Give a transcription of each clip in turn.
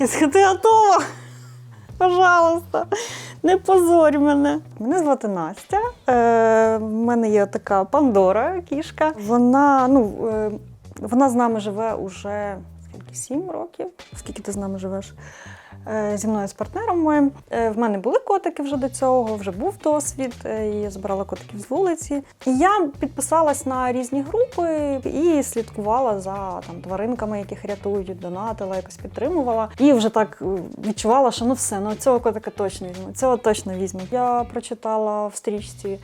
Кицька, ти готова? Пожалуйста, не позорь мене. Мене звати Настя. Е, в мене є така Пандора, кішка. Вона, ну, е, вона з нами живе уже скільки, сім років. Скільки ти з нами живеш? Е, Зі мною з партнером моїм. Е, В мене були котики вже до цього, вже був досвід. е, Я збирала котиків з вулиці. І я підписалась на різні групи і слідкувала за там тваринками, яких рятують, донатила, якось підтримувала. І вже так відчувала, що ну все, ну цього котика точно візьму, цього точно візьму. Я прочитала в стрічці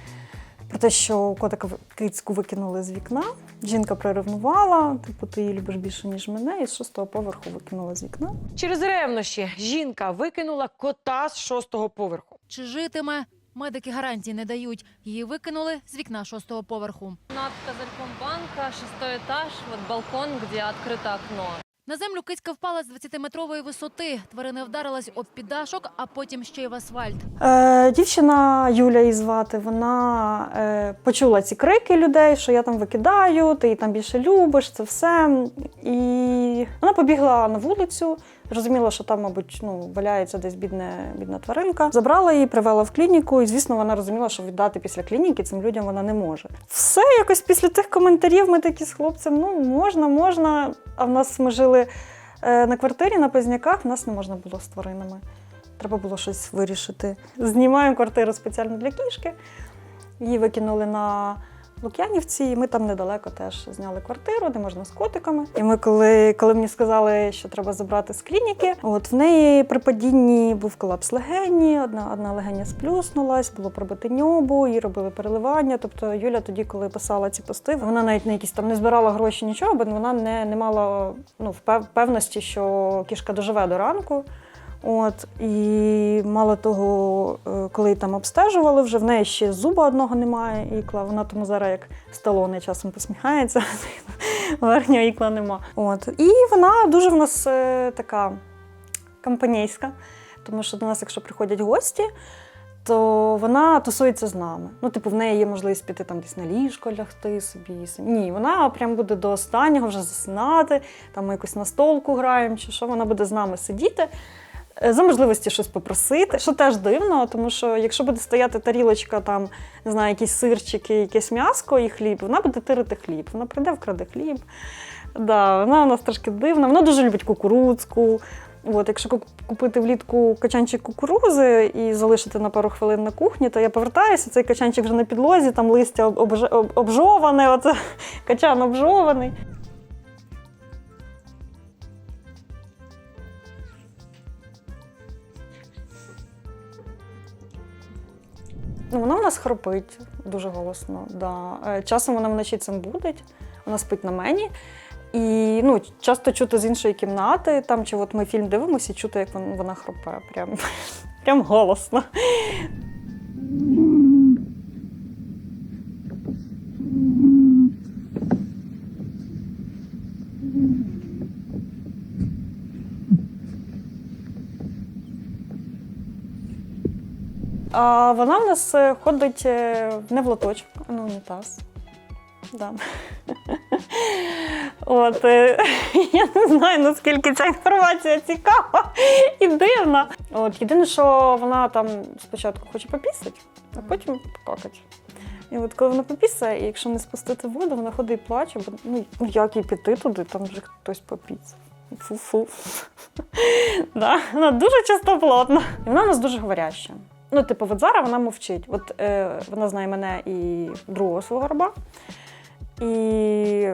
про те, що котика в- кицьку викинули з вікна. Жінка приревнувала, типу, ти її любиш більше, ніж мене, і з шостого поверху викинула з вікна. Через ревнощі жінка викинула кота з шостого поверху. Чи житиме? Медики гарантії не дають. Її викинули з вікна шостого поверху. Над козырьком банка, шестой этаж, вот балкон, где открыто окно. На землю кицька впала з 20-метрової висоти. Тварина вдарилась об піддашок, а потім ще й в асфальт. Е, дівчина Юля її звати, вона е, почула ці крики людей, що я там викидаю, ти її там більше любиш, це все. І вона побігла на вулицю, зрозуміла, що там, мабуть, ну, валяється десь бідне, бідна тваринка. Забрала її, привела в клініку, і, звісно, вона розуміла, що віддати після клініки цим людям вона не може. Все якось після тих коментарів ми такі з хлопцем, ну можна, можна. А в нас ми жили е, на квартирі на Позняках, в нас не можна було з тваринами. Треба було щось вирішити. Знімаємо квартиру спеціально для кішки. Її викинули на Лук'янівці, і ми там недалеко теж зняли квартиру, де можна з котиками. І ми, коли, коли мені сказали, що треба забрати з клініки, от в неї при падінні був колапс легені, одна, одна легеня сплюснулась, було пробите ньобу, їй робили переливання. Тобто Юля тоді, коли писала ці пости, вона навіть на якісь там не збирала гроші, нічого, бо вона не, не мала ну, впев- певності, що кішка доживе до ранку. От і мало того, е, коли її там обстежували, вже в неї ще зуба одного немає ікла. Вона тому зараз як сталоне часом посміхається. Верхнього ікла нема. От і вона дуже в нас е, така компанійська, тому що до нас, якщо приходять гості. То вона тусується з нами. Ну, типу, в неї є можливість піти там десь на ліжко лягти собі. Ні, вона прям буде до останнього вже засинати, там ми якусь настолку граємо, чи що вона буде з нами сидіти. Е, За можливості щось попросити, що теж дивно, тому що якщо буде стояти тарілочка, там не знаю, якісь сирчики, якесь м'яско і хліб, вона буде тирити хліб. Вона прийде, вкраде хліб. Да, вона у нас трошки дивна. Вона дуже любить кукурудзку. От, якщо купити влітку качанчик кукурузи і залишити на пару хвилин на кухні, то я повертаюся, цей качанчик вже на підлозі, там листя обж- обжоване, оце качан обжований. Ну, вона в нас хропить дуже голосно. Да. Е, Часом вона вночі цим будить, вона спить на мені. І ну, часто чути з іншої кімнати, там чи от ми фільм дивимося, і чути, як вона хропе. Прям, прям голосно. А вона в нас е, ходить е, не в лоточок, а на унітаз. Да. От, е, я не знаю, наскільки ця інформація цікава і дивна. От, єдине, що вона там спочатку хоче попісати, а потім покакати. І от коли вона попісає, і якщо не спустити воду, вона ходить і плаче, бо ну ну, як їй піти туди, там вже хтось попіться. Фу-фу. Да, вона дуже чистоплотна. І вона у нас дуже говоряща. Ну, типу, от зараз вона мовчить. От е, вона знає мене і другого свого раба. І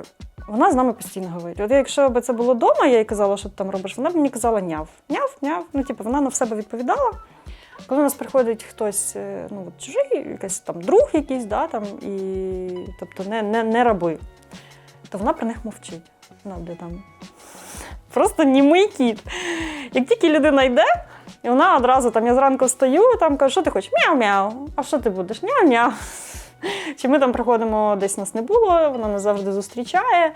вона з нами постійно говорить. От якщо б це було вдома, я їй казала, що ти там робиш, вона б мені казала няв. Няв, няв. Ну, типу, вона на себе відповідала. Коли у нас приходить хтось, е, ну, от чужий, якийсь там друг якийсь, да, там, і, тобто не, не, не раби, то вона про них мовчить. Ну, де там. Просто німий кіт. Як тільки людина йде, і вона одразу там я зранку встаю, там кажу, що ти хочеш? Мяу-мяу. А що ти будеш? Мяу-мяу. Чи ми там приходимо, десь нас не було, вона нас завжди зустрічає.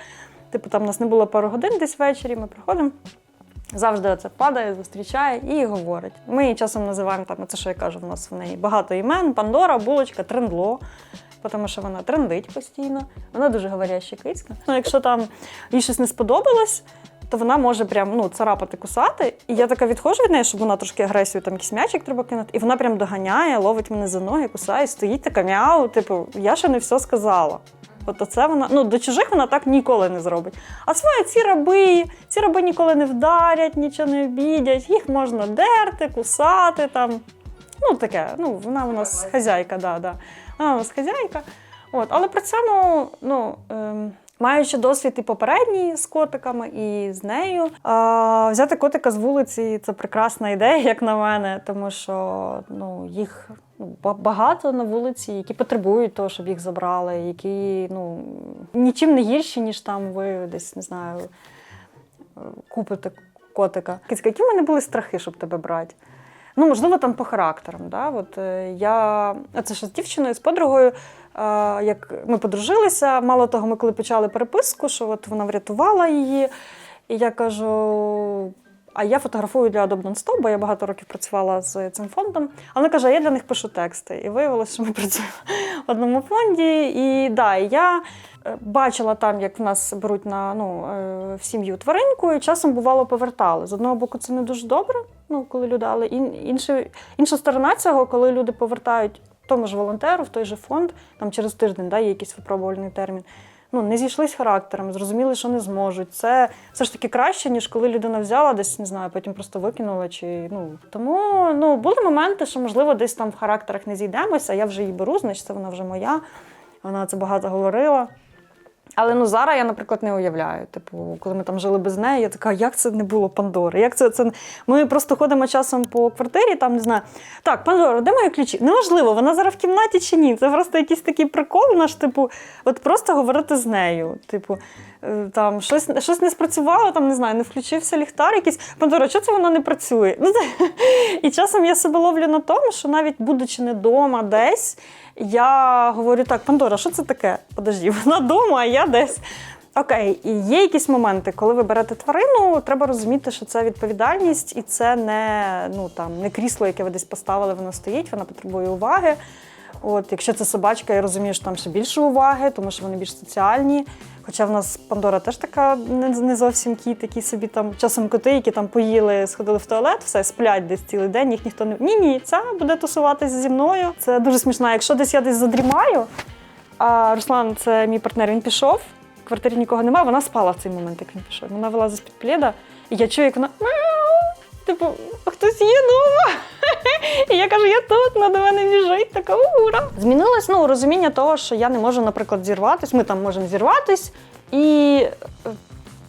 Типу, там нас не було пару годин десь ввечері, ми приходимо. Завжди це падає, зустрічає і говорить. Ми її часом називаємо там, це що я кажу, в нас в неї багато імен: Пандора, булочка, трендло. Тому що вона трендить постійно. Вона дуже говоряща кицька. Ну, якщо там їй щось не сподобалось, то вона може прям ну, царапати, кусати. І я така відходжу від неї, щоб вона трошки агресію, там якийсь м'ячик треба кинути. І вона прям доганяє, ловить мене за ноги, кусає, стоїть така мяу. Типу, я ще не все сказала. От оце вона ну до чужих вона так ніколи не зробить. А свої ці раби, ці раби ніколи не вдарять, нічого не обідять, їх можна дерти, кусати там. Ну таке. Ну вона у нас хазяйка, да, да. Вона у нас хазяйка. От, але при цьому, ну. Ем, Маючи досвід і попередній з котиками, і з нею, а, взяти котика з вулиці це прекрасна ідея, як на мене, тому що ну, їх ну, багато на вулиці, які потребують того, щоб їх забрали, які ну, нічим не гірші, ніж там ви десь не знаю, купите котика. Які в мене були страхи, щоб тебе брати? Ну, можливо, там по характерам. Да? От, е, я, це ж з дівчиною, з подругою, як ми подружилися, мало того, ми коли почали переписку, що от вона врятувала її. І я кажу: а я фотографую для Adobe Non-Stop, бо я багато років працювала з цим фондом. А вона каже, а я для них пишу тексти. І виявилося, що ми працюємо в одному фонді. І да, я е, бачила там, як в нас беруть на ну, е, в сім'ю тваринку, і часом бувало повертали. З одного боку, це не дуже добре, ну, коли люди, але ін, інший, інша сторона цього, коли люди повертають тому ж волонтеру, в той же фонд, там через тиждень да, є якийсь випробувальний термін. Ну, не зійшлись характером, зрозуміли, що не зможуть. Це все ж таки краще, ніж коли людина взяла десь, не знаю, потім просто викинула. Чи, ну. Тому ну, були моменти, що, можливо, десь там в характерах не зійдемося, я вже її беру, значить, це вона вже моя. Вона це багато говорила. Але ну зараз я, наприклад, не уявляю. Типу, коли ми там жили без неї, я така, як це не було Пандори? Як це, це... Ми просто ходимо часом по квартирі, там не знаю. Так, Пандора, де мої ключі? Неважливо, вона зараз в кімнаті чи ні. Це просто якийсь такий прикол наш, типу, от просто говорити з нею. Типу, е, там щось, щось не спрацювало, там не знаю, не включився ліхтар якийсь. Пандора, що це воно не працює? Ну, це... І часом я себе ловлю на тому, що навіть будучи не вдома десь, я говорю: так, Пандора, що це таке? Подожди, вона вдома, а я десь. Окей, і є якісь моменти, коли ви берете тварину, треба розуміти, що це відповідальність, і це не, ну, там, не крісло, яке ви десь поставили, воно стоїть, вона потребує уваги. От, якщо це собачка, я розумію, що там ще більше уваги, тому що вони більш соціальні. Хоча в нас Пандора теж така не, зовсім кіт, які собі там часом коти, які там поїли, сходили в туалет, все сплять десь цілий день, їх ніхто не. Ні, ні, ця буде тусуватися зі мною. Це дуже смішно. Якщо десь я десь задрімаю, а Руслан, це мій партнер, він пішов. В квартирі нікого немає, вона спала в цей момент, як він пішов. Вона вилазить з-під пледа, і я чую, як вона. «Мяу!» Типу, хтось є така ура. Змінилось ну, розуміння того, що я не можу, наприклад, зірватись. Ми там можемо зірватись і, е,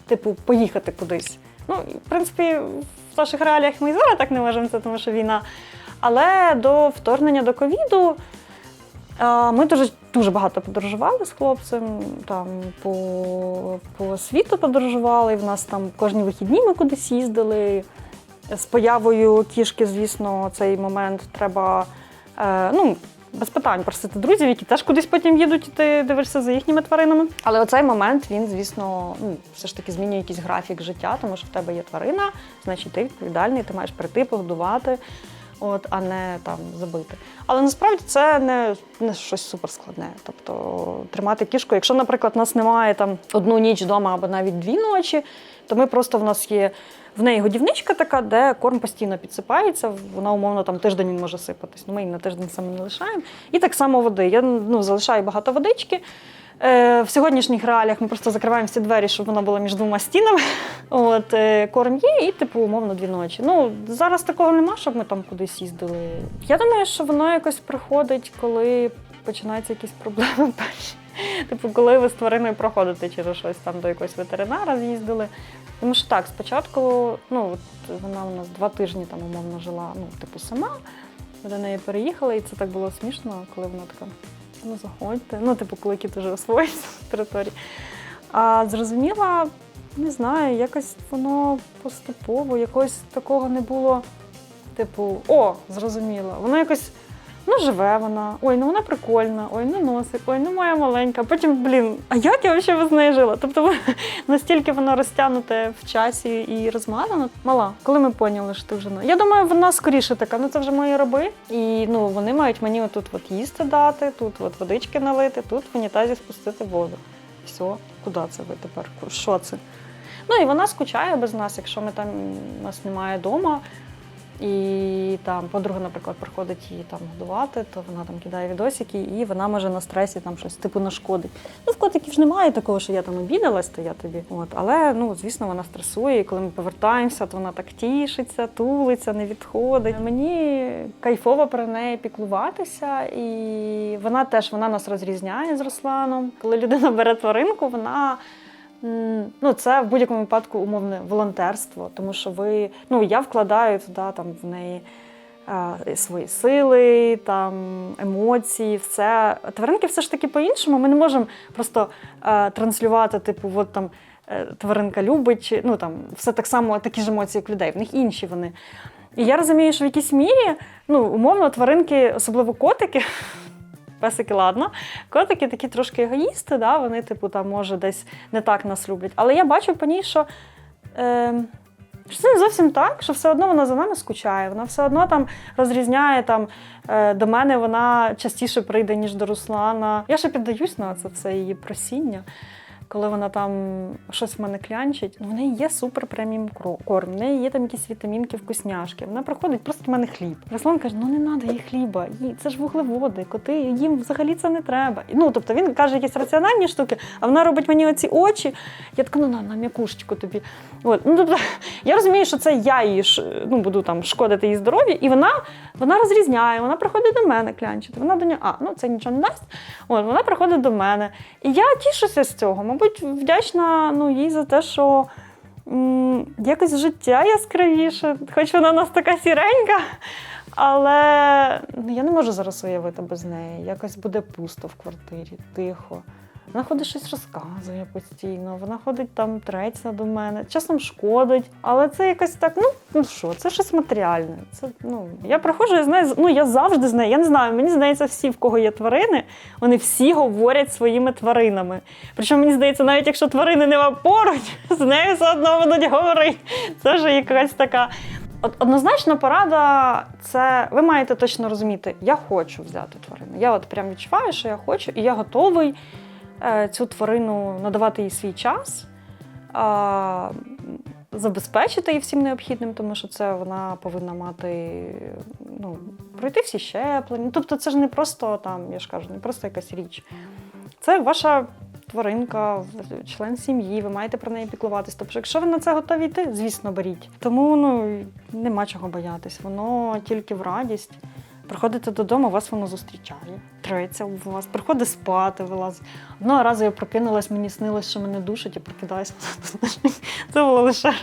типу, поїхати кудись. Ну, в принципі, в наших реаліях ми і зараз так не можемо, це тому що війна. Але до вторгнення до ковіду Ми дуже, дуже багато подорожували з хлопцем, там по, по світу подорожували. В нас там кожні вихідні ми кудись їздили. З появою кішки, звісно, цей момент треба е, ну, без питань просити друзів, які теж кудись потім їдуть, і ти дивишся за їхніми тваринами. Але оцей момент він, звісно, ну, все ж таки змінює якийсь графік життя, тому що в тебе є тварина, значить ти відповідальний, ти маєш прийти, погодувати от, а не там забити. Але насправді це не, не щось суперскладне. Тобто тримати кішку. Якщо, наприклад, у нас немає там одну ніч вдома або навіть дві ночі, то ми просто в нас є в неї годівничка така, де корм постійно підсипається. Вона умовно там тиждень може сипатись. Ну, ми її на тиждень саме не лишаємо. І так само води. Я ну, залишаю багато водички. Е, в сьогоднішніх реаліях ми просто закриваємо всі двері, щоб вона була між двома стінами. От, е, корм є, і типу, умовно, дві ночі. Ну, зараз такого нема, щоб ми там кудись їздили. Я думаю, що воно якось приходить, коли починаються якісь проблеми перші. Типу, коли ви з твариною проходите через щось там до якогось ветеринара з'їздили. Тому що так, спочатку, ну от вона у нас два тижні там умовно жила, ну, типу, сама. Ми до неї переїхали, і це так було смішно, коли вона така, ну заходьте. Ну, типу, коли кіт вже освоїться на території. А зрозуміла, не знаю, якось воно поступово, якось такого не було. Типу, о, зрозуміла. Воно якось ну живе вона, ой, ну вона прикольна, ой, ну носик, ой, ну моя маленька. Потім, блін, а як я взагалі без неї жила? Тобто настільки воно розтягнуте в часі і розмазано. Мала, коли ми поняли, що ти вже. Я думаю, вона скоріше така, ну це вже мої раби. І ну вони мають мені отут от їсти дати, тут от водички налити, тут в унітазі спустити воду. Все, куди це ви тепер? Що це? Ну і вона скучає без нас, якщо ми там нас немає вдома. І там подруга, наприклад, приходить її там годувати, то вона там кидає відосики, і вона може на стресі там щось типу нашкодить. Ну, в котиків ж немає такого, що я там обідалась, то я тобі. От, але ну, звісно, вона стресує. І коли ми повертаємося, то вона так тішиться, тулиться, не відходить. Мені кайфово про неї піклуватися, і вона теж вона нас розрізняє з Русланом. Коли людина бере тваринку, вона. Ну, це в будь-якому випадку умовне волонтерство, тому що ви, ну я вкладаю туди там в неї е, свої сили, там емоції, все. Тваринки все ж таки по-іншому. Ми не можемо просто е, транслювати, типу, от там е, тваринка любить, ну там все так само, такі ж емоції, як людей. В них інші вони. І я розумію, що в якійсь мірі, ну, умовно, тваринки, особливо котики. Песики, ладно. Котики такі трошки егоїсти, да? вони, типу, там, може, десь не так нас люблять. Але я бачу по ній, що, е, що це не зовсім так, що все одно вона за нами скучає. Вона все одно там розрізняє там, е, до мене вона частіше прийде, ніж до Руслана. Я ще піддаюсь на це все її просіння. Коли вона там щось в мене клянчить, ну в неї є супер преміум корм, в неї є там якісь вітамінки, вкусняшки. Вона приходить, просто в мене хліб. Руслан каже: ну не треба їй хліба, їй це ж вуглеводи, коти, їм взагалі це не треба. Ну тобто він каже якісь раціональні штуки, а вона робить мені оці очі. Я така, ну на, на м'якушечку тобі. От. Ну, тобто, я розумію, що це я її ну, буду там шкодити її здоров'ю, і вона, вона розрізняє, вона приходить до мене клянчити. Вона до нього, а ну це нічого не дасть. От, вона приходить до мене. І я тішуся з цього. Мабуть, вдячна ну, їй за те, що м, якось життя яскравіше, хоч вона у нас така сіренька. Але ну, я не можу зараз уявити без неї. Якось буде пусто в квартирі, тихо. Вона ходить щось розказує постійно, вона ходить там треться до мене, часом шкодить, але це якось так, ну, ну що, це щось матеріальне. Це, ну, я приходжу, я знаю, ну я завжди знаю, я не знаю, мені здається, всі, в кого є тварини, вони всі говорять своїми тваринами. Причому мені здається, навіть якщо тварини нема поруч, з нею все одно будуть говорити. Це вже якась така. Однозначно порада це ви маєте точно розуміти, я хочу взяти тварину. Я от прям відчуваю, що я хочу, і я готовий цю тварину надавати їй свій час, забезпечити її всім необхідним, тому що це вона повинна мати ну, пройти всі щеплення. Тобто, це ж не просто там, я ж кажу, не просто якась річ. Це ваша тваринка, член сім'ї, ви маєте про неї піклуватись. Тобто, якщо ви на це готові йти, звісно, беріть. Тому ну, нема чого боятись, воно тільки в радість. Приходите додому, вас воно зустрічає, треться в вас, приходить спати, вилазить. Одного разу я прокинулась, мені снилось, що мене душить, і прокидаюся. Це було лише. раз.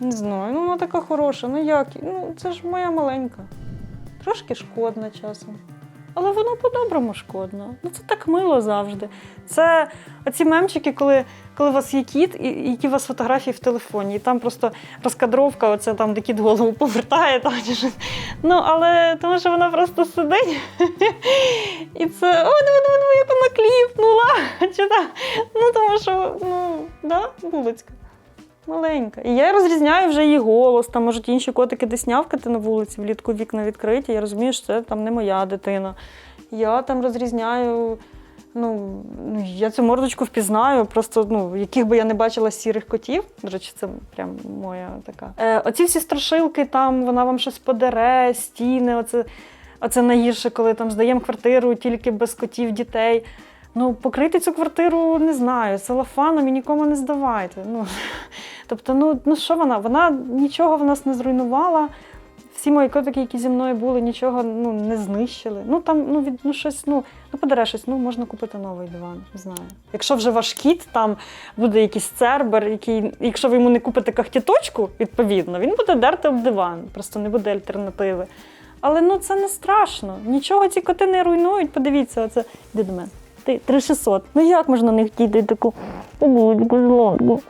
Не знаю, ну вона така хороша. Ну як? Ну, це ж моя маленька. Трошки шкодна часом. Але воно по-доброму шкодно. Ну це так мило завжди. Це оці мемчики, коли, коли у вас є кіт, і які у вас фотографії в телефоні, і там просто розкадровка, оце там, де кіт голову повертає. Там, ну, але тому що вона просто сидить. І це о, ну, ну, ну, як вона кліпнула. Чи так? Ну, тому що, ну, да, булочка. Маленька. І я розрізняю вже її голос. Там можуть інші котики десь нявкати на вулиці, влітку вікна відкриті. Я розумію, що це там не моя дитина. Я там розрізняю. Ну, ну, я цю мордочку впізнаю, просто ну, яких би я не бачила сірих котів. До речі, це прям моя така. Е, оці всі страшилки, там вона вам щось подере, стіни. Оце, оце найгірше, коли там здаємо квартиру тільки без котів, дітей. Ну, покрити цю квартиру не знаю, целофаном і нікому не здавайте. Ну, тобто, ну, ну що вона? Вона нічого в нас не зруйнувала. Всі мої котики, які зі мною були, нічого ну, не знищили. Ну там ну, від, ну, щось, ну, ну подере щось, ну можна купити новий диван, не знаю. Якщо вже ваш кіт, там буде якийсь цербер, який, якщо ви йому не купите кахтіточку, відповідно, він буде дерти об диван, просто не буде альтернативи. Але ну це не страшно. Нічого ці коти не руйнують. Подивіться, оце йди до мене. Ти 3600. Ну як можна не хотіти таку злотку?